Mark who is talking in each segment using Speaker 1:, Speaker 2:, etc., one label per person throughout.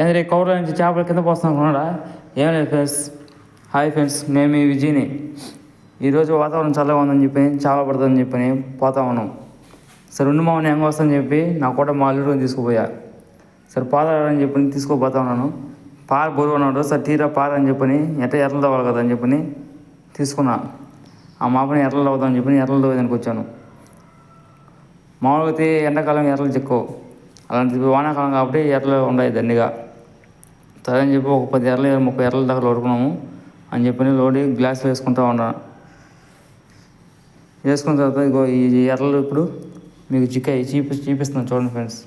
Speaker 1: ఏంద్రీ కవర్ల నుంచి చేపల కింద పోస్తాం అనుకున్నాడా? ఏం లేదు ఫ్రెండ్స్. హాయ్ ఫ్రెండ్స్ మేము ఈ విజయ్ని. ఈరోజు వాతావరణం చల్లగా ఉందని చెప్పి చాలా పడుతుందని చెప్పి పోతా ఉన్నాం. సరే రెండు మామని ఎంగ వస్తుందని చెప్పి నా కూడా మా అల్లుడు తీసుకుపోయా. సరే పాదాలని చెప్పి తీసుకుపోతా ఉన్నాను. పార బరువు ఉన్నాడు సరే తీరా పార అని చెప్పని ఎట్ట ఎర్రలు తవ్వాలి కదా అని చెప్పని తీసుకున్నా. ఆ మాపని ఎర్రలు అవుతామని చెప్పి ఎర్రలు తవ్వేదానికి వచ్చాను. మామూలుగా అయితే ఎండాకాలం ఎర్రలు చెక్కు అలాంటి వానాకాలం కాబట్టి ఎర్రలు ఉన్నాయి దండిగా. సరే అని చెప్పి ఒక పది ఎర్రలు ముప్పై ఎర్రల దాకా లోడుకున్నాము. అని చెప్పి లోడి గ్లాస్ వేసుకుంటా ఉన్నాను వేసుకున్న తర్వాత ఇగో ఈ ఎర్రలు ఇప్పుడు మీకు చిక్కాయి చూపి చూపిస్తున్నాను చూడండి ఫ్రెండ్స్.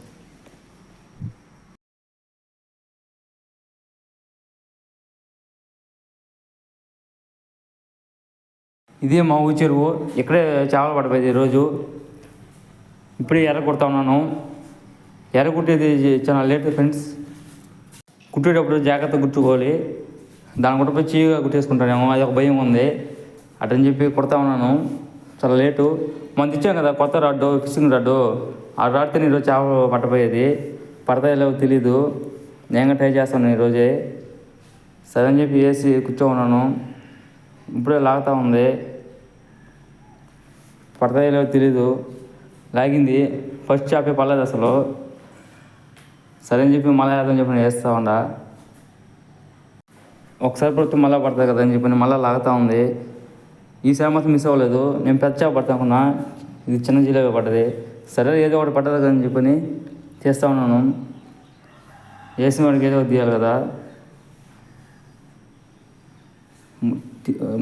Speaker 1: ఇదే మా ఊరి చెరువు. ఇక్కడే చేపలు పడిపోయింది ఈరోజు. ఇప్పుడే ఎర్ర కొడతా ఉన్నాను. ఎర్ర కొట్టేది చాలా లేట్ ఫ్రెండ్స్. కుట్టేటప్పుడు జాగ్రత్తగా కుట్టుకోవాలి. దాని కూడా పోయి చీగా కుట్టేసుకుంటానేమో అది ఒక భయం ఉంది. అటని చెప్పి కుడతా ఉన్నాను. చాలా లేటు. మనం ఇచ్చాం కదా కొత్త రాడ్డు ఫిషింగ్ రాడ్డు. ఆ రాడ్తో ఈరోజు చేప పట్టపోయేది పడతాయో లేవో తెలీదు. నేను ట్రై చేస్తాను ఈరోజే. సరే అని చెప్పి వేసి కూర్చో ఉన్నాను. ఇప్పుడే లాగుతా ఉంది. పడతాయో లేవో తెలీదు. లాగింది. ఫస్ట్ చేపే పర్లేదు అసలు. సరే అని చెప్పి మళ్ళీ వేద్దాం చెప్పి వేస్తూ ఉండా. ఒకసారి పడితే మళ్ళీ పడుతుంది కదా అని చెప్పి మళ్ళీ లాగుతూ ఉంది. ఈసారి మాత్రం మిస్ అవ్వలేదు. నేను పెద్ద చేప పడతా అనుకున్నా. ఇది చిన్న జిలేబీ పడ్డది. సరే ఏదో ఒకటి పడ్డది కదా అని చెప్పని చేస్తూ ఉన్నాను. వేసిన వాడికి ఏదో ఒకటి తీయాలి కదా.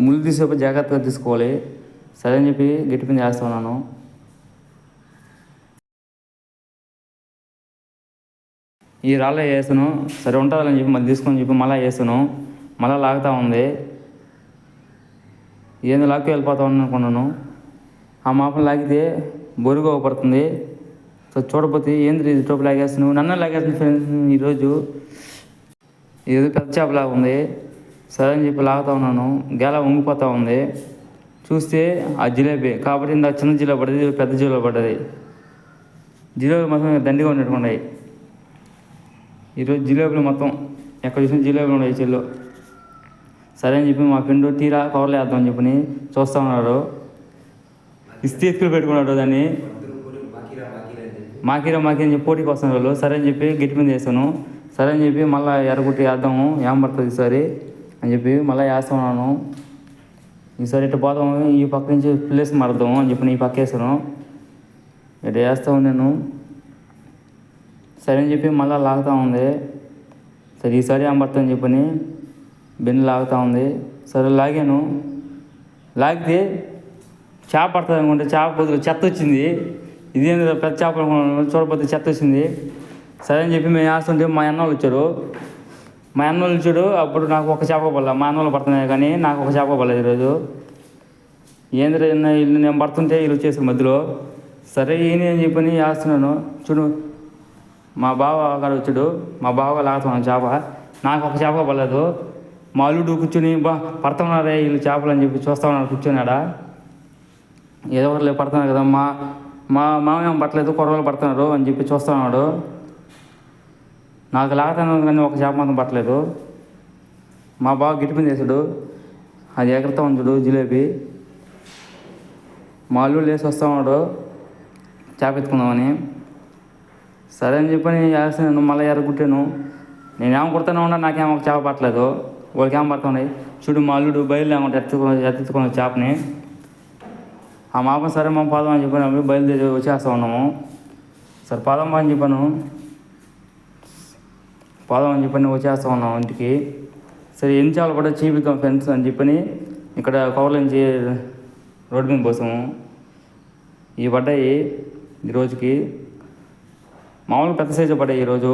Speaker 1: ముళ్ళు తీసేప్పుడు జాగ్రత్తగా తీసుకోవాలి. సరే అని చెప్పి గట్టి పని చేస్తా ఉన్నాను. ఈ రాళ్ళ వేసాను సరే ఉంటుందని చెప్పి మళ్ళీ తీసుకొని చెప్పి మళ్ళీ వేసాను మళ్ళీ లాగుతూ ఉంది. ఏంది లాక్కి వెళ్ళిపోతా అనుకున్నాను. ఆ మాపం లాగితే బొరుగు పడుతుంది సో చూడపోతే ఏంది ఇది టోపు లాగేస్తున్నావు? నన్ను లాగేస్తుంది ఫ్రెండ్స్ ఈరోజు. ఏదో పెద్ద చేపలాగా ఉంది. సరే అని చెప్పి లాగుతా ఉన్నాను. గేల వంగిపోతూ ఉంది. చూస్తే ఆ జిలేబీ కాబట్టి ఇందాక చిన్న జిలేబీ పడ్డది పెద్ద జిలేబీ పడ్డది జిలేబీ మొత్తం దండిగా ఉన్నట్టుకున్నాయి ఈరోజు జిలేబులు మొత్తం ఎక్కడ చూసిన జిలేబులు ఉన్నాయి చెల్లు. సరే అని చెప్పి మా ఫ్రెండ్ తీరా కవర్లు వేద్దాం అని చెప్పి చూస్తా ఉన్నాడు. ఇస్తే ఎత్తుకులు పెట్టుకున్నాడు దాన్ని. మాకీరా మాకి అని చెప్పి పోటీకి వస్తున్నారు వాళ్ళు. సరే అని చెప్పి గట్టి మీద వేసాను. సరే అని చెప్పి మళ్ళీ ఎర్రగుట్టి వేద్దాము. ఏం పడుతుంది ఈసారి? అని చెప్పి మళ్ళీ వేస్తున్నాను ఈసారి ఇటు పోదాము? ఈ పక్క నుంచి ప్లేస్ మారుదాము అని చెప్పి ఈ పక్క వేసాను. ఇటు వేస్తాము నేను సరే అని చెప్పి మళ్ళీ లాగుతూ ఉంది. సరే ఈసారి ఏం పడుతుందని చెప్పని బెన్ను లాగుతూ ఉంది. సరే లాగాను. లాగితే చేప పడుతుంది అనుకుంటే చేప బదులు చెత్త వచ్చింది. ఇదేం పెద్ద చేప చూడపోతే చెత్త వచ్చింది. సరే అని చెప్పి మేము వేస్తుంటే మా అన్న వాళ్ళు వచ్చారు. మా అన్న వాళ్ళు వచ్చాడు అప్పుడు నాకు ఒక చేప పడలే. మా అన్న వాళ్ళు పడుతున్నాయి కానీ నాకు ఒక చేప పడలేదు ఈరోజు. ఏంద్ర ఇల్లు నేను పడుతుంటే వీళ్ళు వచ్చేసారు మధ్యలో. సరే ఈయన అని చెప్పని వేస్తున్నాను చూడు మా బావ గారు వచ్చాడు. మా బావ లాగుతున్నాను చేప. నాకు ఒక చేప పడలేదు. మా అల్లుడు కూర్చొని బా పడుతున్నారే వీళ్ళు చేపలు అని చెప్పి చూస్తా ఉన్నారు కూర్చున్నాడా? ఏదో ఒకటి పడుతున్నారు కదా మా మా మామయ్య పట్టలేదు కుర్రలు పడుతున్నారు అని చెప్పి చూస్తా ఉన్నాడు. నాకు లాగుతున్నాను కానీ ఒక చేప మాత్రం పట్టలేదు. మా బావ గిట్టిపోయింది చేశాడు. అది ఎగరుతా ఉంచుడు జిలేబీ. మా అల్లుడు లేచి వస్తా ఉన్నాడు. చేప ఎత్తుకుందామని. సరే అని చెప్పి నేను చేస్తాను మళ్ళీ ఎర్రగుట్టాను నేనేం కుడతానే ఉన్నా నాకేం ఒక చేప పట్టలేదు. వాళ్ళకి ఏం పడుతున్నాయి చూడు మా అల్లుడు బయలు లేకుండా ఎత్తుకొని ఎత్తుకున్న చేపని. ఆ మాపం సరే మా పాదం అని చెప్పినప్పుడు బయలుదేరి వచ్చేస్తా ఉన్నాము. సరే పాదం అని చెప్పాను. పాదం అని చెప్పని వచ్చేస్తా ఉన్నాము ఇంటికి. సరే ఎన్ని చేపలు కూడా చూపిద్దాం ఫ్రెండ్స్ అని చెప్పని ఇక్కడ కవర్ల నుంచి రోడ్డు మీద పోసాము. ఇవి పడ్డాయి ఈ రోజుకి. మామూలుగా పెద్ద సైజు పడ్డాయి ఈరోజు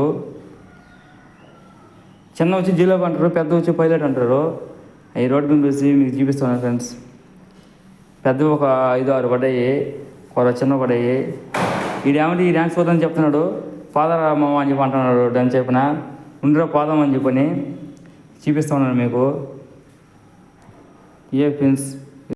Speaker 1: చిన్న వచ్చి జీలోబ్ అంటారు పెద్ద వచ్చి పైలట్ అంటారు. ఈ రోడ్డు మీద చూసి మీకు చూపిస్తాను ఫ్రెండ్స్ పెద్దవి ఒక ఐదు ఆరు పడ్డాయి ఒక చిన్న పడ్డాయి. ఈ ఏమంటే ఈ డ్యాన్స్ పోదని చెప్తున్నాడు. ఫాదర్ మామ అని చెప్పి అంటున్నాడు డ్యాన్స్ చెప్పిన. ఉండిరా పోదాం అని చెప్పని చూపిస్తా ఉన్నాను మీకు. ఏ ఫ్రెండ్స్